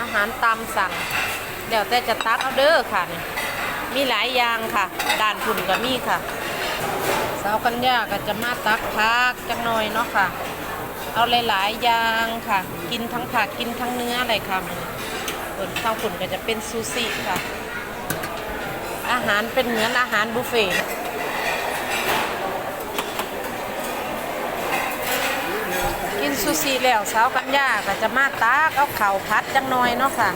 อาหารตามสั่งเดี๋ยวแต่จะตักเอาเด้อค่ะนี่มีหลายอย่างค่ะ ด่านฝุ่นก็มีค่ะสาวกัญญาก็จะมาตักผักจักหน่อยเนาะค่ะ เอาหลายๆอย่างค่ะ กินทั้งผักกินทั้งเนื้ออะไรค่ะส่วนข้าวฝุ่นก็จะเป็นซูชิค่ะ อาหารเป็นเหมือนอาหารบุฟเฟ่ ซูชิแล้วสาวกัญญาก็จะมาตักเอาเข่าพัดจังน่อยเนาะค่ะ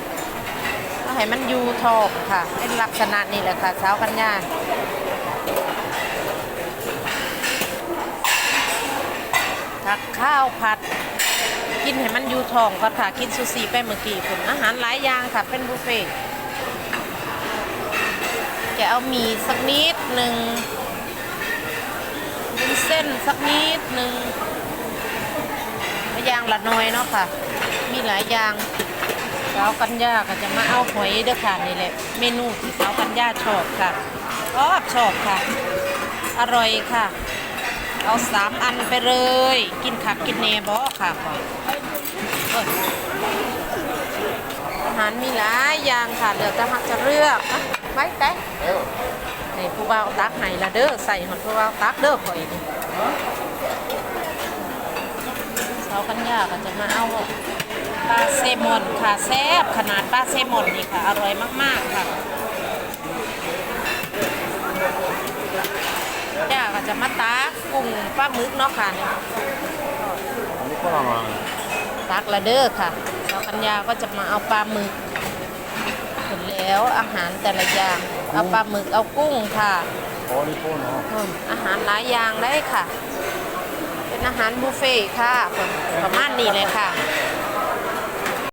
เอาให้มันอยู่ทอกค่ะ เป็นลักษณะนี้แหละค่ะสาวกัญญาผักข้าวผัด กินให้มันอยู่ท้องก่อนค่ะกินซูชิไปเมื่อกี้คุณอาหารหลายอย่างค่ะเป็นบุฟเฟ่จะเอามีสักนิดหนึ่งวุ้นเส้นสักนิดหนึ่ง อย่างละน้อยเนาะค่ะ มีหลายอย่างสาวกัญญาก็จะมาเอาหอยเด้อค่ะนี่แหละ เมนูที่สาวกัญญาชอบค่ะชอบชอบค่ะ อร่อยค่ะ เอาสามอันไปเลย กินขักกินเนบอค่ะก่อนเอ้ยอาหารมีหลายอย่างค่ะเหลือแต่หักจะเลือกนะไว้แต่นี่ผู้บ่าวตักให้ละเด้อใส่หอนผู้บ่าวตักเด้อข่อยนี่ สาวกัญญาก็จะมาเอาปลาเซลมอนค่ะแซ่บขนาดปลาเซลมอนนี่ค่ะ อร่อยมากๆค่ะย่าก็จะมาตักกุ้งปลาหมึกเนาะค่ะเนี่ยอันนี้ก็มาตักละเด้อค่ะสาวปัญญาก็จะมาเอาปลาหมึกเห็นแล้วอาหารแต่ละอย่างเอาปลาหมึกเอากุ้งค่ะโอ้นี่โป้เนาะอืมอาหารหลายอย่างได้ค่ะ เป็นอาหารบุฟเฟ่ต์ค่ะ ประมาณนี้เลยค่ะ